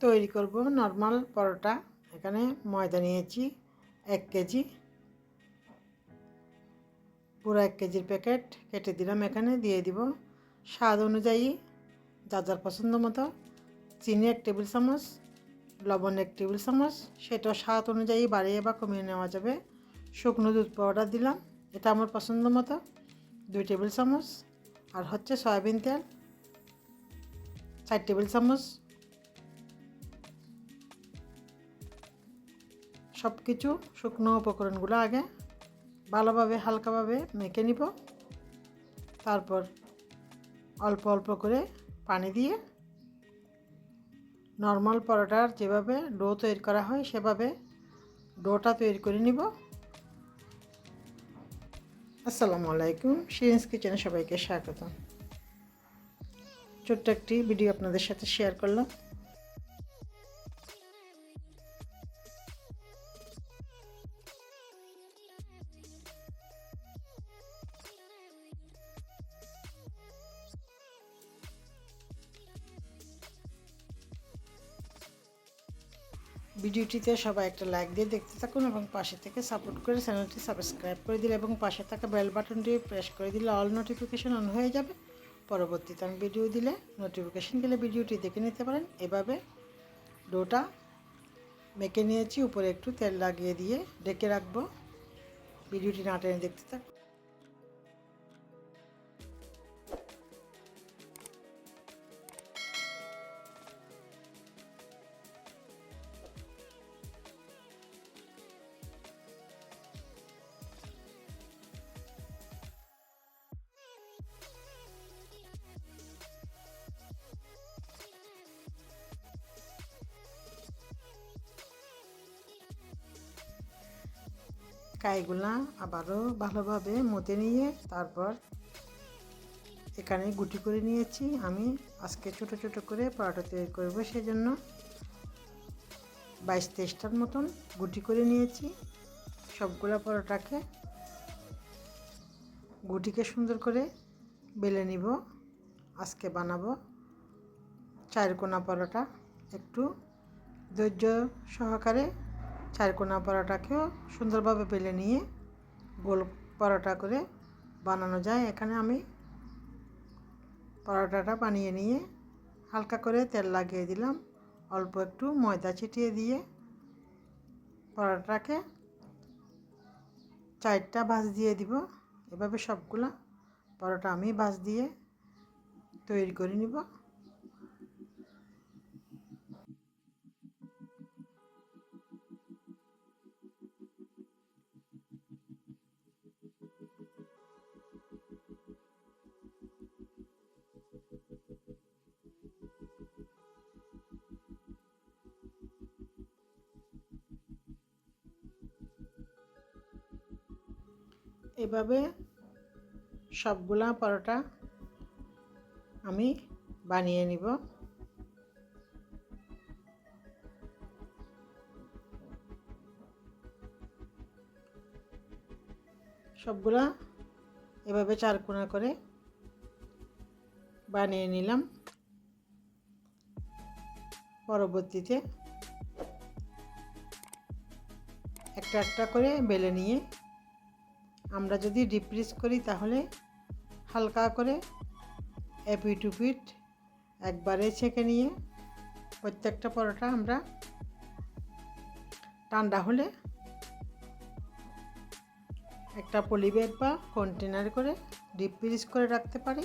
তৈরি করব নর্মাল পরোটা। এখানে ময়দা নিয়েছি, এক কেজি। পুরো এক কেজির প্যাকেট কেটে দিলাম এখানে, দিয়ে দিব। স্বাদ অনুযায়ী, যা যার পছন্দ মতো। চিনি এক টেবিল চামচ, লবণ এক টেবিল চামচ সেটা স্বাদ অনুযায়ী বাড়িয়ে বা কমিয়ে নেওয়া যাবে। শুকনো দুধ পাউডার দিলাম, এটা আমার পছন্দ মতো। দুই টেবিল চামচ, আর হচ্ছে সয়াবিন তেল। চার টেবিল চামচ সব কিছু শুকনো উপকরণগুলো আগে ভালোভাবে, হালকাভাবে মেখে নিব। তারপর অল্প অল্প করে পানি দিয়ে নর্মাল পরোটার যেভাবে ডো তৈরি করা হয় সেভাবে ডোটা তৈরি করে নিব। আসসালামু আলাইকুম শিরিন্স কিচেনে সবাইকে স্বাগত ছোট্ট একটি ভিডিও আপনাদের সাথে শেয়ার করলাম। ভিডিওটিতে সবাই একটা লাইক দিয়ে দেখতে থাকুন এবং পাশে থেকে সাপোর্ট করে চ্যানেলটি সাবস্ক্রাইব করে দিলে এবং পাশে থাকা বেল বাটনটি প্রেস করে দিলে অল নোটিফিকেশন অন হয়ে যাবে। পরবর্তীতে আমি ভিডিও দিলে নোটিফিকেশন গেলে ভিডিওটি দেখে নিতে পারেন। এভাবে ডোটা মেখে নিয়েছি, উপরে একটু তেল লাগিয়ে দিয়ে ডেকে রাখব। ভিডিওটি না টেনে দেখতে থাকুন। কাইগুলা আবারও ভালোভাবে মতে নিয়ে তারপর এখানে গুটি করে নিয়েছি। আমি আজকে ছোট ছোট করে পরোটা তৈরি করব সেই জন্য বাইশ তেইশটার মতন গুটি করে নিয়েছি। সবগুলো পরোটাকে গুটিকে সুন্দর করে বেলে নিব। আজকে বানাবো চারকোনা পরোটা। একটু ধৈর্য সহকারে চারকোনা পরোটাকেও সুন্দরভাবে বেলে নিয়ে গোল পরোটা করে বানানো যায়। এখানে আমি পরোটাটা বানিয়ে নিয়ে হালকা করে তেল লাগিয়ে দিলাম। অল্প একটু ময়দা ছিটিয়ে দিয়ে পরোটাকে চারটা ভাজ দিয়ে দিব। এভাবে সবগুলা পরোটা আমি ভাজ দিয়ে তৈরি করে নিব। এভাবে সবগুলা পরোটা আমি বানিয়ে নিব। সবগুলা এভাবে চারকোনা করে বানিয়ে নিলাম। পরবর্তীতে একটা একটা করে বেলে নিয়ে আমরা যদি ডিপ ফ্রিজ করি তাহলে হালকা করে এপিট উপিট একবারে ছেঁকে নিয়ে প্রত্যেকটা পরোটা আমরা ঠান্ডা হলে একটা পলিব্যাগ বা কন্টেনার করে ডিপ ফ্রিজ করে রাখতে পারি।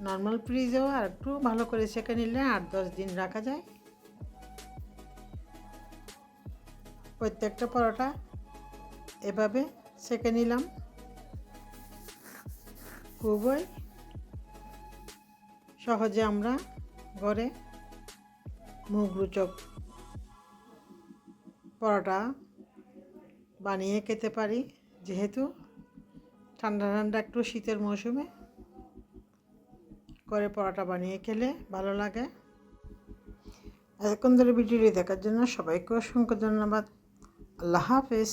নর্মাল ফ্রিজেও আর একটু ভালো করে ছেঁকে নিলে আট দশ দিন রাখা যায়। প্রত্যেকটা পরোটা এভাবে সেঁকে নিলাম। খুবই সহজে আমরা ঘরে মুগরুচক পরোটা বানিয়ে খেতে পারি। যেহেতু ঠান্ডা ঠান্ডা একটু শীতের মৌসুমে করে পরোটা বানিয়ে খেলে ভালো লাগে। এতক্ষণ ধরে ভিডিওটি দেখার জন্য সবাইকে অসংখ্য ধন্যবাদ। আল্লাহ হাফেজ।